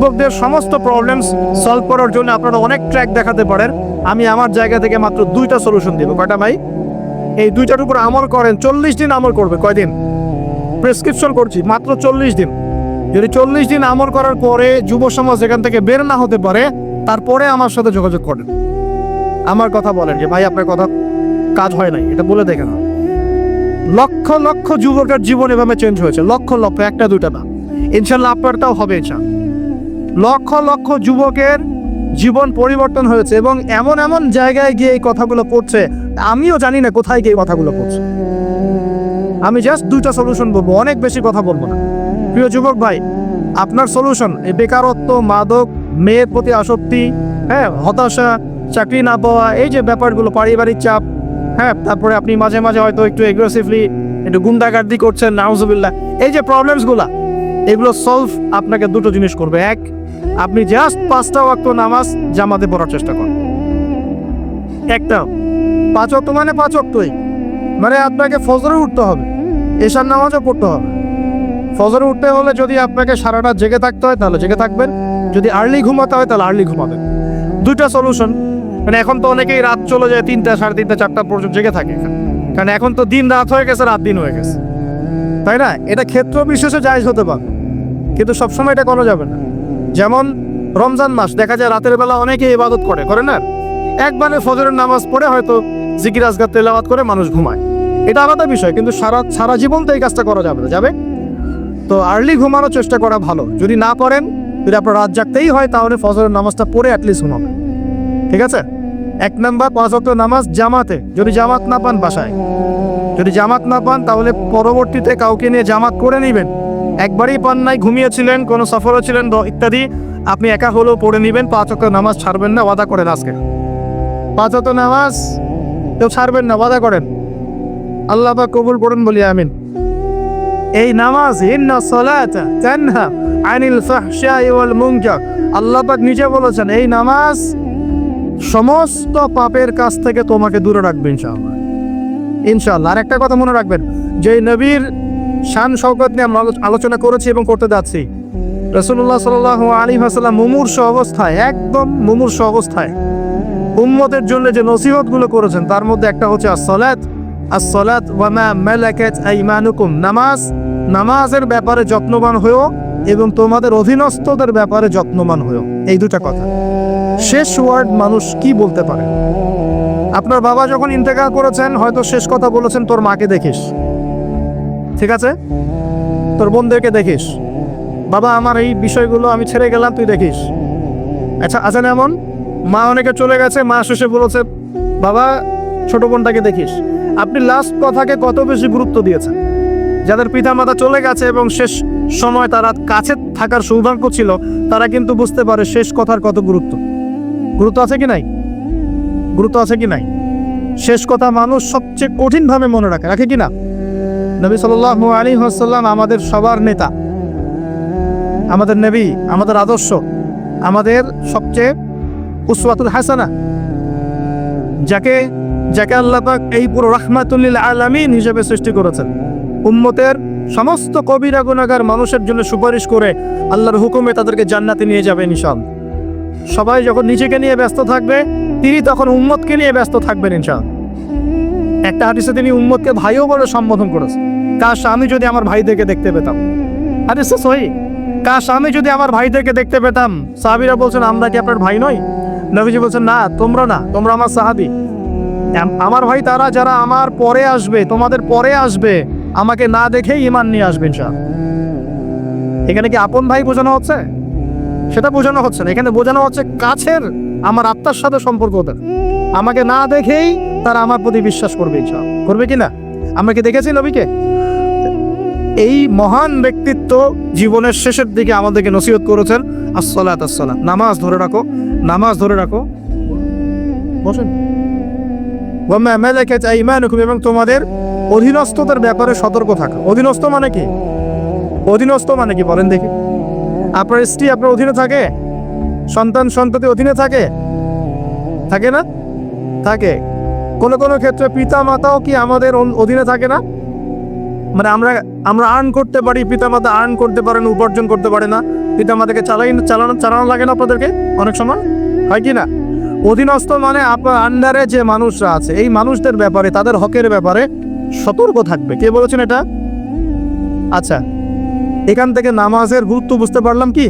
যুবকদের সমস্ত problems solve করার জন্য আপনারা অনেক ট্র্যাক দেখাতে পারেন। আমি আমার জায়গা থেকে মাত্র দুইটা সলিউশন দিব। কয়টা ভাই, এই দুইটার উপর আমল করেন, চল্লিশ দিন আমল করবে। কয়দিন? প্রেসক্রিপশন করছি, মাত্র চল্লিশ দিন। যদি চল্লিশ দিন আমল করার পরে যুব সমাজ এখান থেকে বের না হতে পারে, তারপরে আমার সাথে যোগাযোগ করেন। আমার কথা বলেন যে, ভাই, আপনার কথা কাজ হয় নাই, এটা বলে দেখেন। লক্ষ লক্ষ যুবকের জীবন এভাবে চেঞ্জ হয়েছে, লক্ষ লক্ষ, একটা দুটা না। ইনশাল্লাহ আপনারটাও হবে, ইনশাল্লাহ। লক্ষ লক্ষ যুবকের জীবন পরিবর্তন হয়েছে এবং এমন এমন জায়গায় গিয়ে এই কথাগুলো পড়ছে আমিও জানি না কোথায় গিয়ে এই কথাগুলো পড়ছে আমি জাস্ট দুইটা সলিউশন বলব, অনেক বেশি কথা বলব না। প্রিয় যুবক ভাই, আপনার সলিউশন এই বেকারত্ব, মাদক, মেয়ের প্রতি আসক্তি হ্যাঁ হতাশা, চাকরি না পাওয়া, এই যে ব্যাপারগুলো, পারিবারিক চাপ হ্যাঁ তারপরে আপনি মাঝে মাঝে হয়তো একটু এগ্রেসিভলি একটু গুন্ডাগার্দি করছেন, নাউজুবিল্লাহ। এই যে প্রবলেমসগুলা এগুলো সলভ আপনাকে দুটো জিনিস করবে। এক আপনি জাস্ট পাঁচটা ওয়াক্ত নামাজ জামাতে পড়ার চেষ্টা করুন। একটা, পাঁচ ওয়াক্ত মানে পাঁচ ওয়াক্তই। মানে আপনাকে ফজরে উঠতে হবে, এশার নামাজও পড়তে হবে। ফজরে উঠতে হলে যদি আপনাকে সারা রাত জেগে থাকতে হয়, তাহলে জেগে থাকবেন। যদি আর্লি ঘুমাতে হয়, তাহলে আর্লি ঘুমাবেন। দুইটা সলিউশন মানে এখন তো অনেকেই রাত চলে যায় তিনটা, সাড়ে তিনটা, চারটা পর্যন্ত জেগে থাকে কারণ এখন তো দিন রাত হয়ে গেছে, রাত দিন হয়ে গেছে। তাই না? এটা ক্ষেত্র বিশেষে জায়জ হতে পারে। কিন্তু সবসময় এটা করা যাবে না। যেমন রমজান মাস, দেখা যায় রাতের বেলা অনেকে ইবাদত করে করে না? একবারে ফজরের নামাজ পড়ে হয়তো জিকির, আজগার, তেলাওয়াত করে মানুষ ঘুমায়। এটা আলাদা বিষয়, কিন্তু সারা সারা জীবন তো এই কাজটা করা যাবে না, যাবে? তো আর্লি ঘুমানোর চেষ্টা করা ভালো। যদি না পড়েন, যদি আপনার রাত জাগতেই হয়, তাহলে ফজরের নামাজটা পড়ে অ্যাটলিস্ট ঘুমাবেন। ঠিক আছে? এক নাম্বার, পাঁচ ওয়াক্ত নামাজ জামাতে। যদি জামাত না পান বাসায়, যদি জামাত না পান, তাহলে পরবর্তীতে কাউকে নিয়ে জামাত করে নেবেন। একবারই পান নাই ঘুমিয়েছিলেন, কোনো সফরও ছিলেন ইত্যাদি। আপনি একা হলেও পড়ে নেবেন, পাঁচ ওয়াক্ত নামাজ ছাড়বেন না, ওয়াদা করেন আজকে। পাঁচ ওয়াক্ত নামাজ কেউ ছাড়বেন না, ওয়াদা করেন। আল্লাহ পাক কবুল করুন বলি, আমিন। এই নামাজ তানহা আল্লাহ নিজে বলেছেন, এই নামাজ সমস্ত পাপের কাছ থেকে তোমাকে দূরে রাখবে, ইনশাআল্লাহ। ইনশাআল্লাহ আর একটা কথা মনে রাখবেন যে নবীর শান শওকত নিয়ে আমরা আলোচনা করেছি এবং করতে যাচ্ছি। রসুল্লাহ সাল আলী হাসাল্লাম মুমূর্ষ অবস্থায়, একদম মুমূর্ষ অবস্থায় উম্মতের জন্য যে নসিহতগুলো করেছেন, তার মধ্যে একটা হচ্ছে আসলাত আসলাত ওয়ামা মালাকাত আইমানুকুম, নামাজ। নামাজের ব্যাপারে যত্নবান হয়েও এবং তোমাদের অধীনস্থদের ব্যাপারে যত্নবান হয়েও। এই দুটা কথা। শেষ ওয়ার্ড মানুষ কি বলতে পারে? আপনার বাবা যখন ইন্তেকাল করেছেন, হয়তো শেষ কথা বলেছেন, তোর মাকে দেখিস। ঠিক আছে? তোর বোনদেরকে দেখিস। বাবা, আমার এই বিষয়গুলো আমি ছেড়ে গেলাম, তুই দেখিস। আচ্ছা আছে না এমন? মা অনেকে চলে গেছে, মা শেষে বলেছে, বাবা, ছোট বোনটাকে দেখিস। আপনি লাস্ট কথাকে কত বেশি গুরুত্ব দিয়েছেন? যাদের পিতা মাতা চলে গেছে এবং শেষ সময় তারা কাছে থাকার সৌভাগ্য ছিল, তারা কিন্তু বুঝতে পারে শেষ কথার কত গুরুত্ব। গুরুত্ব আছে কি নাই? গুরুত্ব আছে কি নাই? শেষ কথা মানুষ সবচেয়ে কঠিনভাবে মনে রাখে। রাখে কি না? নবী সাল্লাহ আলী হাসাল্লাম আমাদের সবার নেতা, আমাদের নবী, আমাদের আদর্শ, আমাদের সবচেয়ে উসওয়াতুল হাসানা, যাকে যাকে আল্লাহ এই পুরো রাহমাতুল্লিল আলামিন হিসেবে সৃষ্টি করেছেন। উম্মতের সমস্ত কবিরা গুনাগার মানুষের জন্য সুপারিশ করে আল্লাহর হুকুমে তাদেরকে জান্নাতে নিয়ে যাবে ইনশাল সবাই যখন নিজেকে নিয়ে ব্যস্ত থাকবে, তিনি তখন উম্মতকে নিয়ে ব্যস্ত থাকবেন ইনশাল একটা হাদিসে তিনি উম্মতকে ভাইও বলে সম্বোধন করেছেন কাশ আমি যদি আমার ভাইদেরকে দেখতে পেতাম? হাদিসে সহি। কাশ আমি যদি আমার ভাইদেরকে দেখতে পেতাম? সাহাবিরা বলছেন, আমরা কি আপনার ভাই নই? নবীজি বলছেন, না, তোমরা না, তোমরা আমার সাহাবি। আমার ভাই তারা যারা আমার পরে আসবে, তোমাদের পরে আসবে, আমাকে না দেখেই ইমান নিয়ে আসবে ইনশাআল্লাহ। এখানে কি আপন ভাই বোঝানো হচ্ছে? সেটা বোঝানো হচ্ছে না। এখানে বোঝানো হচ্ছে কাছের আমার আত্মার সাথে সম্পর্ক আমাকে না দেখেই তারা আমার প্রতি বিশ্বাস করবে ইনশাআল্লাহ। করবে কি না? আমরা কি দেখেছি নবীকে? এই মহান ব্যক্তিত্ব জীবনের শেষের দিকে আমাদেরকে নসিহত করেছেন, আসসালাত আসসালাম। নামাজ ধরে রাখো, নামাজ ধরে রাখো। বসেন। এবং তোমাদের অধীনস্থদের ব্যাপারে সতর্ক থাকা। অধীনস্থ মানে কি? অধীনস্থ মানে কি? বলেন দেখি। আপনার স্ত্রী আপনার অধীনে থাকে? সন্তান সন্ততি অধীনে থাকে? থাকে না? থাকে। কোনো কোনো ক্ষেত্রে পিতা মাতাও কি আমাদের অধীনে থাকে না? মানে আমরা আমরা আর্ন করতে পারি পিতা মাতা আর্ন করতে পারেন, উপার্জন করতে পারে না। আমাদেরকে চালাই চালানো চালানো লাগে না আপনাদেরকে অনেক সময়? হয় কি না? অধীনস্থ মানে আপনার আন্ডারে যে মানুষরা আছে, এই মানুষদের ব্যাপারে, তাদের হকের ব্যাপারে সতর্ক থাকবে। কে বলেছেন এটা? আচ্ছা এখান থেকে নামাজের গুরুত্ব বুঝতে পারলাম কি?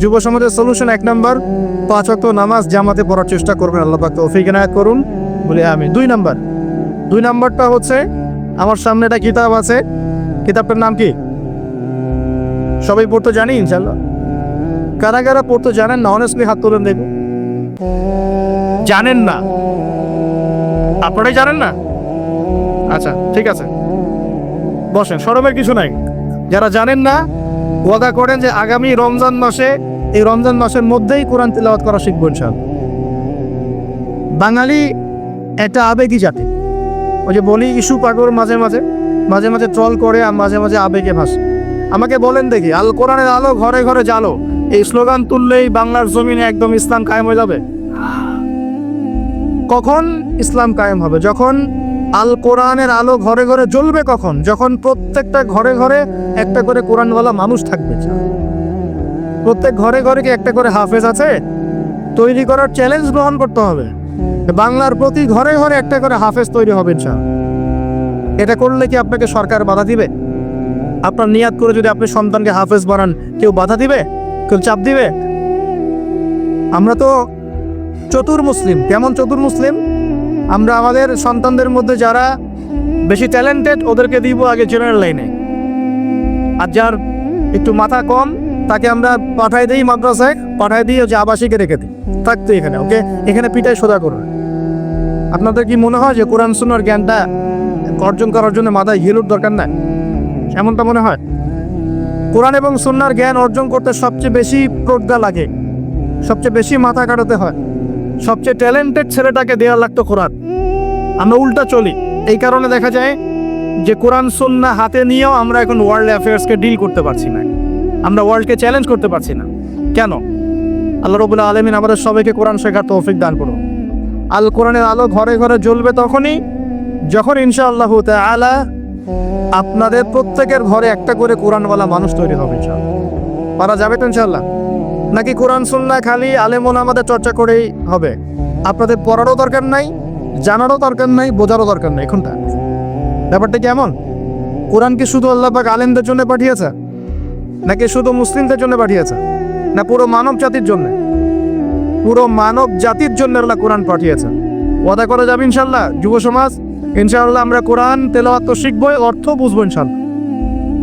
যুব সমাজের সলিউশন এক নাম্বার পাঁচ ওয়াক্ত নামাজ জামাতে পড়ার চেষ্টা করবেন, আল্লাহ পাক তৌফিক এনায়েত করুন। বলে আমি দুই নাম্বার। দুই নাম্বারটা হচ্ছে, আমার সামনে একটা কিতাব আছে। কিতাবটার নাম কি? সবাই পড়তে জানি ইনশাল্লাহ কারা কারা পড়তে জানেন না? অনেস্টলি হাত তুলেন দেখুন জানেন না। আপনারাই জানেন না? আচ্ছা ঠিক আছে। বসেন, সরমের কিছু নাই। যারা জানেন না, ওয়াদা করেন যে আগামী রমজান মাসে, এই রমজান মাসের মধ্যেই কোরআন তেলাওয়াত করা শিখব ইনশাল বাঙালি একটা আবেগই জাতি। ওই যে বলি ইস্যু পাগর মাঝে মাঝে মাঝে মাঝে ট্রল করে আর মাঝে মাঝে আবেগে ভাসে। আমাকে বলেন দেখি, আল কোরআনের আলো ঘরে ঘরে জালো এই স্লোগান তুললেই বাংলার জমিনে একদম ইসলাম কায়েম হয়ে যাবে। কখন ইসলাম কায়েম হবে? যখন আল কোরআনের আলো ঘরে ঘরে জ্বলবে কখন? যখন প্রত্যেকটা ঘরে ঘরে একটা করে কোরআনওয়ালা মানুষ থাকবে। প্রত্যেক ঘরে ঘরে কি একটা করে হাফেজ আছে? তৈরি করার চ্যালেঞ্জ গ্রহণ করতে হবে। বাংলার প্রতি ঘরে ঘরে একটা করে হাফেজ তৈরি হবে, ইনশাআল্লাহ। এটা করলে কি আপনাকে সরকার বাধা দিবে? আপনার নিয়াত করে যদি আপনি সন্তানকে হাফেজ বানান, কেউ বাধা দিবে? কেউ চাপ দিবে? আমরা তো চতুর মুসলিম। কেমন চতুর মুসলিম? আমরা আমাদের সন্তানদের মধ্যে যারা বেশি ট্যালেন্টেড ওদেরকে দিব আগে জেনারেল লাইনে আর যার একটু মাথা কম তাকে আমরা পাঠাই দিই মাদ্রাসায়, পাঠাই দিই যে আবাসিকে রেখে দিই। থাকতো এখানে, ওকে? এখানে পিটাই সোজা করুন আপনাদের কি মনে হয় যে কোরআন সুন্নার জ্ঞানটা অর্জন করার জন্য মাথায় হিলুর দরকার নাই? এমনটা মনে হয়? কোরআন এবং সুন্নার জ্ঞান অর্জন করতে সবচেয়ে বেশি প্রজ্ঞা লাগে। সবচেয়ে বেশি মাথা কাটাতে হয়। সবচেয়ে ট্যালেন্টেড ছেলেটাকে দেওয়া লাগতো কোরআন। আমরা উল্টা চলি। এই কারণে দেখা যায় যে কোরআন সুন্না হাতে নিয়েও আমরা এখন ওয়ার্ল্ড অ্যাফেয়ার্সকে ডিল করতে পারছি না। আমরা ওয়ার্ল্ডকে চ্যালেঞ্জ করতে পারছি না। কেন? আল্লাহ রবুল্লা আলমিন আমাদের সবাইকে কোরআন শেখার তৌফিক দান করুন। আল কোরআনের আলো ঘরে ঘরে জ্বলবে তখনই, যখন ইনশাআল্লাহ আলা আপনাদের প্রত্যেকের ঘরে একটা করে কোরআনওয়ালা মানুষ তৈরি হবে পারা যাবে তো ইনশাআল্লাহ? নাকি কোরআন সুন্না খালি আলেমন আমাদের চর্চা করেই হবে? আপনাদের পড়ারও দরকার নাই, জানারও দরকার নাই, বোঝারও দরকার নাই, এখনটা। ব্যাপারটা কেমন কোরআন কি শুধু আল্লাহ পাক আলেমদের জন্য পাঠিয়েছে? নাকি শুধু মুসলিমদের জন্য পাঠিয়েছে? না পুরো মানব জাতির জন্য? পুরো মানব জাতির জন্য আল্লাহ কোরআন পাঠিয়েছে। ওয়াদা করা যাবে ইনশাল্লাহ যুব সমাজ, ইনশাআল্লাহ আমরা কোরআন, তেলাওয়াত তো শিখবই অর্থ বুঝব ইনশাল্লাহ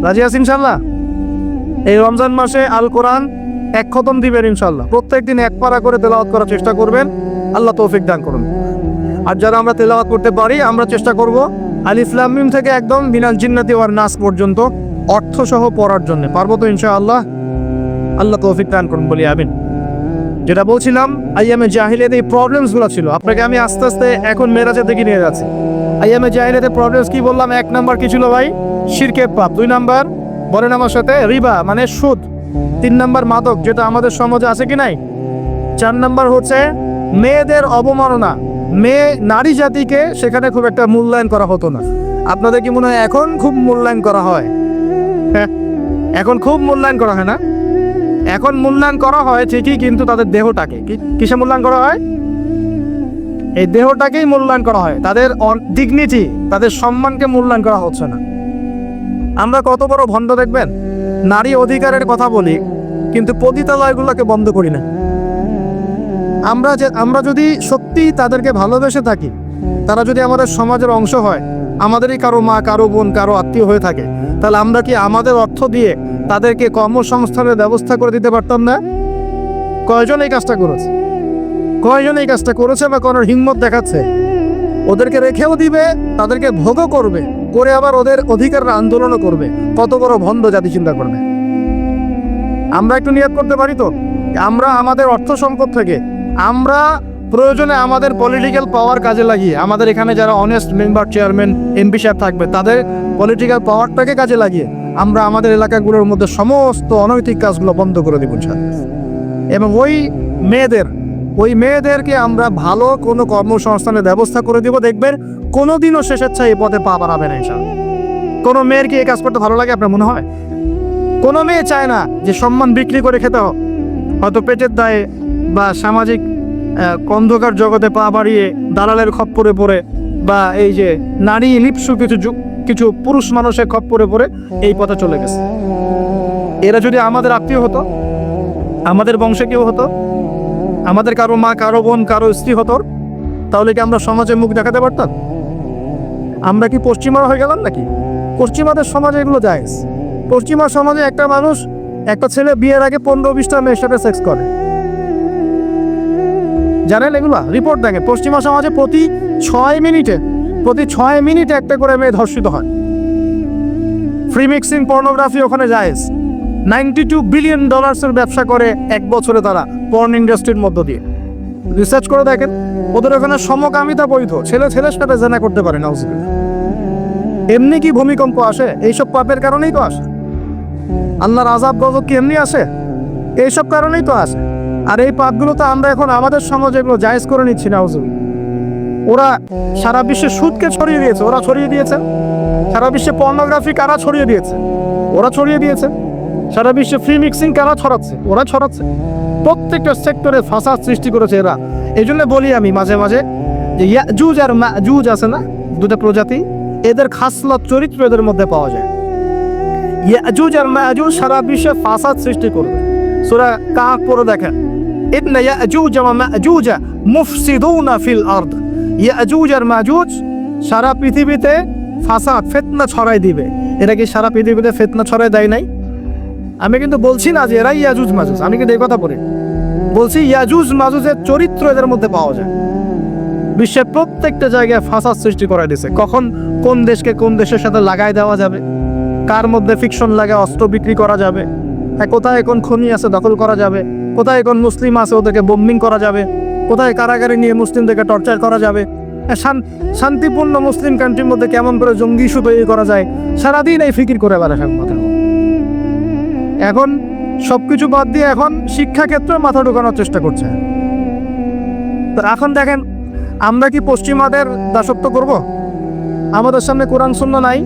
রাজি আছি ইনশাল্লাহ এই রমজান মাসে আল কোরআন এক খতম দিবেন ইনশাল্লাহ প্রত্যেক দিন এক পারা করে তেলাওয়াত করার চেষ্টা করবেন। আল্লাহ তৌফিক দান করুন। আর যারা আমরা তেলাওয়াত করতে পারি, আমরা চেষ্টা করব আল ইসলামিম থেকে একদম বিনাল জিন্নাতি ওয়ার নাস পর্যন্ত অর্থ সহ পড়ার জন্য। পারব তো ইনশাআল্লাহ? আল্লাহ তৌফিক দান করুন, বলি আমিন। যেটা বলছিলাম, আইয়ামে জাহিলিয়াতে এই প্রবলেমসগুলো ছিল। আপনাকে আমি আস্তে আস্তে এখন মেরাজের দিকে নিয়ে যাচ্ছি। আইয়ামে জাহিলিয়াতে প্রবলেমস কি বললাম? এক নাম্বার কি ছিল ভাই? শিরকে পাপ। দুই নাম্বার, বলেন আমার সাথে, রিবা মানে সুদ। তিন নাম্বার, মাদক, যেটা আমাদের সমাজে আছে কি নাই? চার নাম্বার হচ্ছে, মেয়েদের অবমাননা। মেয়ে, নারী জাতিকে সেখানে খুব একটা মূল্যায়ন করা হতো না। আপনাদের কি মনে হয় এখন খুব মূল্যায়ন করা হ্যাঁ? এখন খুব মূল্যায়ন করা হয় না। এখন মূল্যায়ন করা হয় ঠিকই, কিন্তু তাদের দেহটাকে। কিসে মূল্যায়ন করা হয়? এই দেহটাকেই মূল্যায়ন করা হয়। তাদের ডিগনিটি তাদের সম্মানকে মূল্যায়ন করা হচ্ছে না। আমরা কত বড় ভণ্ড দেখবেন? নারী অধিকারের কথা বলি, কিন্তু পতিতালয়গুলোকে বন্ধ করি না। আমরা যে আমরা যদি সত্যি তাদেরকে ভালোবেসে থাকি, তারা যদি আমাদের সমাজের অংশ হয় আমাদেরই কারও মা, কারও বোন, কারও আত্মীয় হয়ে থাকে, তাহলে আমরা কি আমাদের অর্থ দিয়ে তাদেরকে কর্মসংস্থানের ব্যবস্থা করে দিতে পারতাম না? কয়জন এই কাজটা করেছে? কয়জন এই কাজটা করেছে বা কোনো হিম্মত দেখাচ্ছে? ওদেরকে রেখেও দিবে, তাদেরকে ভোগও করবে, করে আবার ওদের অধিকারের আন্দোলনও করবে। কত বড় ভণ্ড জাতি চিন্তা করবে। আমরা একটু নিয়োগ করতে পারি তো? আমরা আমাদের অর্থ সম্পদ থেকে, আমরা প্রয়োজনে আমাদের পলিটিক্যাল পাওয়ার কাজে লাগিয়ে, আমাদের এখানে যারা অনেস্ট মেম্বার চেয়ারম্যান এমপি সাহেব থাকবে, তাদের পলিটিক্যাল পাওয়ারটাকে কাজে লাগিয়ে আমরা আমাদের এলাকাগুলোর মধ্যে সমস্ত অনৈতিক কাজগুলো বন্ধ করে দিব। এবং ওই মেয়েদের, ওই মেয়েদেরকে আমরা ভালো কোনো কর্মসংস্থানের ব্যবস্থা করে দিব, দেখবেন কোনোদিনও শেষেচ্ছা এই পথে পা বাড়াবে না ইনশাআল্লাহ কোনো মেয়ের কি এই কাজ করতে ভালো লাগে আপনার মনে হয় কোনো মেয়ে চায় না যে সম্মান বিক্রি করে খেতে হয়তো পেটের দায়ে বা সামাজিক অন্ধকার জগতে পা বাড়িয়ে দালালের খপ্পরে পড়ে বা এই যে নারী লিপসু কিছু কিছু পুরুষ মানুষের খপ্পরে পড়ে এই পথে চলে গেছে। এরা যদি আমাদের আত্মীয় হতো, আমাদের বংশে কেউ হতো, আমাদের কারও মা, কারও বোন, কারও স্ত্রী হতো, তাহলে কি আমরা সমাজে মুখ দেখাতে পারতাম? আমরা কি পশ্চিমা হয়ে গেলাম নাকি? পশ্চিমাদের সমাজে এগুলো যায় পশ্চিমা সমাজে একটা মানুষ, একটা ছেলে বিয়ের আগে পনেরো বিশটা মেয়ের সাথে সেক্স করে। জানেন এগুলা? রিপোর্ট দেখে পশ্চিমা সমাজে প্রতি ছয় মিনিটে, প্রতি ছয় মিনিটে একটা করে মেয়ে ধর্ষিত হয়। ফ্রি মিক্সিং পর্নোগ্রাফি ওখানে যায় নাইনটি টু বিলিয়ন ডলার্সের ব্যবসা করে এক বছরে তারা পর্ন ইন্ডাস্ট্রির মধ্য দিয়ে। রিসার্চ করে দেখেন, ওদের ওখানে সমকামিতা বৈধ। ছেলে ছেলের সাথে জানা করতে পারে না এমনি কি ভূমিকম্প আসে? এইসব পাপের কারণেই তো আসে। আল্লাহর আজাব গজব কি এমনি আসে? এইসব কারণেই তো আসে। আর এই পাপগুলো তো আমরা এখন আমাদের সমাজে এগুলো জায়েজ করে নিচ্ছি না ওরা সারা বিশ্বে সুদকে ছড়িয়ে দিয়েছে, ওরা ছড়িয়ে দিয়েছে। সারা বিশ্বে পর্নোগ্রাফি কারা ছড়িয়ে দিয়েছে? ওরা ছড়িয়ে দিয়েছে। সারা বিশ্বে ফ্রি মিক্সিং কারা ছড়াচ্ছে? ওরা ছড়াচ্ছে। প্রত্যেকটা সেক্টরে ফাসাদ সৃষ্টি করেছে এরা। এই জন্য বলি আমি মাঝে মাঝে যে জুজ আর জুজ আছে না, দুটো প্রজাতি, এদের খাসলত চরিত্র এদের মধ্যে পাওয়া যায়। ইয়াজুজ আর মাজুজ সারা বিশ্বে ফাসাদ সৃষ্টি করবে। সূরা কাহফ পড়ে দেখেন। ইন্না ইয়াজুজ ওয়া মাজুজ মুফসিদুনা ফিল আরদ ইয়াজুজ আর মাজুজ সারা পৃথিবীতে ফাসাদ, ফিতনা ছড়াই দিবে। এরা কি সারা পৃথিবীতে ফিতনা ছড়াই দেয় নাই? আমি কিন্তু বলছি না যে এরাই ইয়াজুজ, মাজুজ। আমি কিন্তু এই কথা বলি। বলছি ইয়াজুজ, মাজুজের চরিত্র এদের মধ্যে পাওয়া যায়। বিশ্বের প্রত্যেকটা জায়গায় ফাসাদ সৃষ্টি করে দিছে। কখন কোন দেশকে কোন দেশের সাথে লাগাই দেওয়া যাবে? কার মধ্যে ফিকশন লাগে, অস্ত্র বিক্রি করা যাবে? কোথায় এখন খনি আছে দখল করা যাবে? কোথায় এখন মুসলিম আছে ওদেরকে বোম্বিং করা যাবে? কোথায় কারাগারে নিয়ে মুসলিমদেরকে টর্চার করা যাবে? শান্তিপূর্ণ মুসলিম কান্ট্রির মধ্যে কেমন করে জঙ্গি ইস্যু তৈরি করা যায়? সারাদিন এই ফিকির করে বেড়া মাথা এখন সবকিছু বাদ দিয়ে এখন শিক্ষাক্ষেত্রে মাথা ঢোকানোর চেষ্টা করছে। এখন দেখেন, আমরা কি পশ্চিমাদের দাসত্ব করব? আমাদের সামনে কোরআন শূন্য নাই।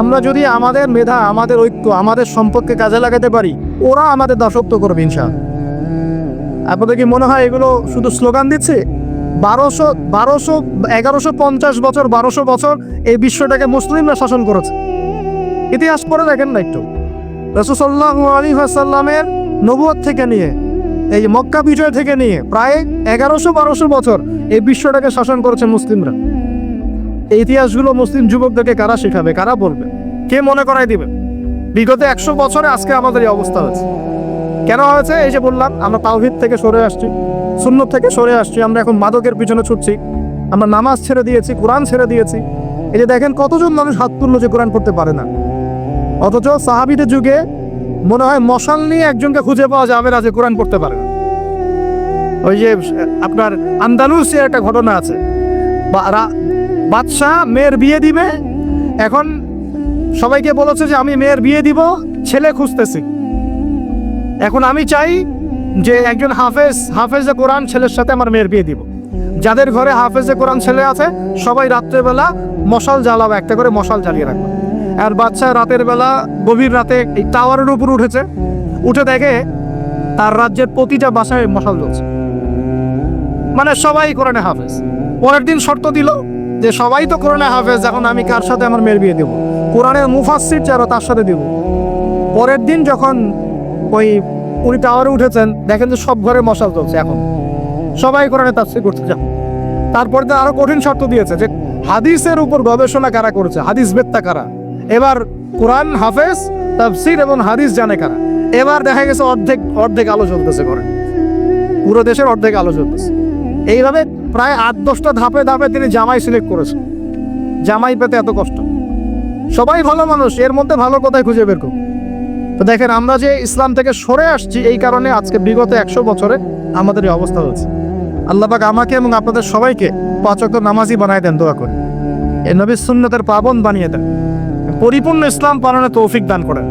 আমরা যদি আমাদের মেধা, আমাদের ঐক্য, আমাদের সম্পর্কে কাজে লাগাতে পারি ওরা আমাদের দাসত্ব করবে, ইনশা। আপনাদের কি মনে হয় এগুলো শুধু স্লোগান দিচ্ছে? বারোশো বারোশো, এগারোশো পঞ্চাশ বছর, বারোশো বছর এই বিশ্বটাকে মুসলিমরা শাসন করেছে। ইতিহাস পড়ে দেখেন না একটু। রসুসল্লাহ নবুয়ত থেকে নিয়ে, এই মক্কা বিজয় থেকে নিয়ে প্রায় এগারোশো, বারোশো বছর এই বিশ্বটাকে শাসন করেছে মুসলিমরা। এই ইতিহাসগুলো মুসলিম যুবকদেরকে কারা শেখাবে, কারা বলবে? কে মনে করাই দিবে? বিগত একশো বছরে আজকে আমাদের এই অবস্থা হয়েছে। কেন হয়েছে? এই যে বললাম, আমরা তাওহিদ থেকে সরে আসছি, সুন্নত থেকে সরে আসছি, আমরা এখন মাদকের পিছনে ছুটছি, আমরা নামাজ ছেড়ে দিয়েছি, কোরআন ছেড়ে দিয়েছি। এই যে দেখেন, কতজন মানুষ হাত তুললো যে কোরআন পড়তে পারে না। অথচ সাহাবিদের যুগে মনে হয় মশাল নিয়ে একজনকে খুঁজে পাওয়া যাবে না যে কোরআন পড়তে পারে না। ওই যে আপনার আন্দালুসিয়ার একটা ঘটনা আছে। বাদশাহ মেয়ের বিয়ে দিবে, এখন সবাইকে বলেছে যে আমি মেয়ের বিয়ে দিব, ছেলে খুঁজতেছি। এখন আমি চাই যে একজন হাফেজ, হাফেজে কোরআন ছেলের সাথে আমার মেয়ের বিয়ে দিব। যাদের ঘরে হাফেজে কোরআন ছেলে আছে, সবাই রাত্রেবেলা মশাল জ্বালাবে একটা করে মশাল জ্বালিয়ে রাখবে আর বাচ্চা রাতের বেলা, গভীর রাতে এই টাওয়ারের উপর উঠেছে, উঠে দেখে তার রাজ্যের প্রতিটা বাসায় মশাল জ্বলছে। মানে সবাই কোরআনে হাফেজ। পরের দিন শর্ত দিল যে সবাই তো কোরআনে হাফেজ, এখন আমি কার সাথে আমার মেয়ের বিয়ে দেব? কোরআনের মুফাসির যারা তার সাথে দেব। পরের দিন যখন ওই উনি টাওয়ারে উঠেছেন, দেখেন যে সব ঘরে মশাল চলছে এখন। সবাই কোরআনে তাফসির করতে যান। তারপরে তো আরও কঠিন শর্ত দিয়েছে যে হাদিসের উপর গবেষণা কারা করেছে? হাদিস বেত্তা কারা? এবার কোরআন হাফেজ, তাফসির এবং হাদিস জানে কারা? এবার দেখা গেছে অর্ধেক অর্ধেক আলো চলতেছে ঘরে। পুরো দেশের অর্ধেক আলো চলতেছে এইভাবে প্রায় আট দশটা ধাপে ধাপে তিনি জামাই সিলেক্ট করেছেন। জামাই পেতে এত কষ্ট। সবাই ভালো মানুষ, এর মধ্যে ভালো কোথায় খুঁজে বের করুন তো দেখেন, আমরা যে ইসলাম থেকে সরে আসছি, এই কারণে আজকে বিগত একশো বছরে আমাদের এই অবস্থা হয়েছে। আল্লাহবাক আমাকে এবং আপনাদের সবাইকে পাচক নামাজি বানায় দেন, দোয়া করে এ নবী সুন্নতের পাবন বানিয়ে দেন। পরিপূর্ণ ইসলাম পালনে তৌফিক দান করেন।